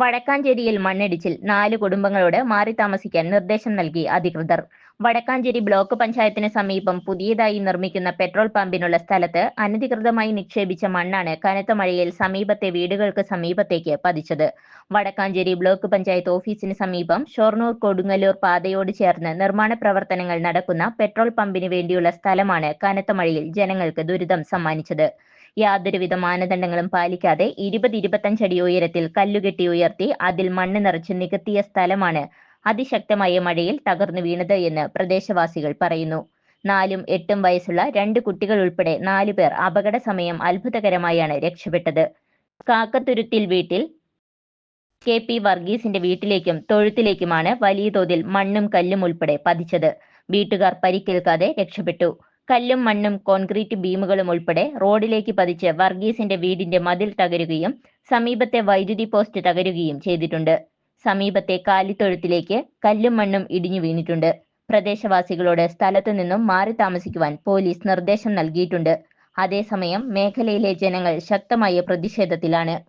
വടക്കാഞ്ചേരിയിൽ മണ്ണിടിച്ചിൽ. നാല് കുടുംബങ്ങളോട് മാറി താമസിക്കാൻ നിർദ്ദേശം നൽകി അധികൃതർ. വടക്കാഞ്ചേരി ബ്ലോക്ക് പഞ്ചായത്തിന് സമീപം പുതിയതായി നിർമ്മിക്കുന്ന പെട്രോൾ പമ്പിനുള്ള സ്ഥലത്ത് അനധികൃതമായി നിക്ഷേപിച്ച മണ്ണാണ് കനത്ത മഴയിൽ സമീപത്തെ വീടുകൾക്ക് സമീപത്തേക്ക് പതിച്ചത്. വടക്കാഞ്ചേരി ബ്ലോക്ക് പഞ്ചായത്ത് ഓഫീസിന് സമീപം ഷൊർണൂർ കൊടുങ്ങല്ലൂർ പാതയോട് ചേർന്ന് നിർമ്മാണ പ്രവർത്തനങ്ങൾ നടക്കുന്ന പെട്രോൾ പമ്പിന് വേണ്ടിയുള്ള സ്ഥലമാണ് കനത്ത മഴയിൽ ജനങ്ങൾക്ക് ദുരിതം സമ്മാനിച്ചത്. യാതൊരുവിധ മാനദണ്ഡങ്ങളും പാലിക്കാതെ ഇരുപത് ഇരുപത്തഞ്ചടി ഉയരത്തിൽ കല്ലുകെട്ടി ഉയർത്തി അതിൽ മണ്ണ് നിറച്ച് നികത്തിയ സ്ഥലമാണ് അതിശക്തമായ മഴയിൽ തകർന്നു വീണത് എന്ന് പ്രദേശവാസികൾ പറയുന്നു. നാലും എട്ടും വയസ്സുള്ള രണ്ട് കുട്ടികൾ ഉൾപ്പെടെ നാലു പേർ അപകട സമയം അത്ഭുതകരമായാണ് രക്ഷപ്പെട്ടത്. കാക്കത്തുരുത്തിൽ വീട്ടിൽ കെ പി വർഗീസിന്റെ വീട്ടിലേക്കും തൊഴുത്തിലേക്കുമാണ് വലിയ തോതിൽ മണ്ണും കല്ലും ഉൾപ്പെടെ പതിച്ചത്. വീട്ടുകാർ പരിക്കേൽക്കാതെ രക്ഷപ്പെട്ടു. കല്ലും മണ്ണും കോൺക്രീറ്റ് ബീമുകളും ഉൾപ്പെടെ റോഡിലേക്ക് പതിച്ച് വർഗീസിന്റെ വീടിന്റെ മതിൽ തകരുകയും സമീപത്തെ വൈദ്യുതി പോസ്റ്റ് തകരുകയും ചെയ്തിട്ടുണ്ട്. സമീപത്തെ കാലിത്തൊഴുത്തിലേക്ക് കല്ലും മണ്ണും ഇടിഞ്ഞു വീണിട്ടുണ്ട്. പ്രദേശവാസികളോട് സ്ഥലത്തു നിന്നും മാറി താമസിക്കുവാൻ പോലീസ് നിർദ്ദേശം നൽകിയിട്ടുണ്ട്. അതേസമയം മേഖലയിലെ ജനങ്ങൾ ശക്തമായ പ്രതിഷേധത്തിലാണ്.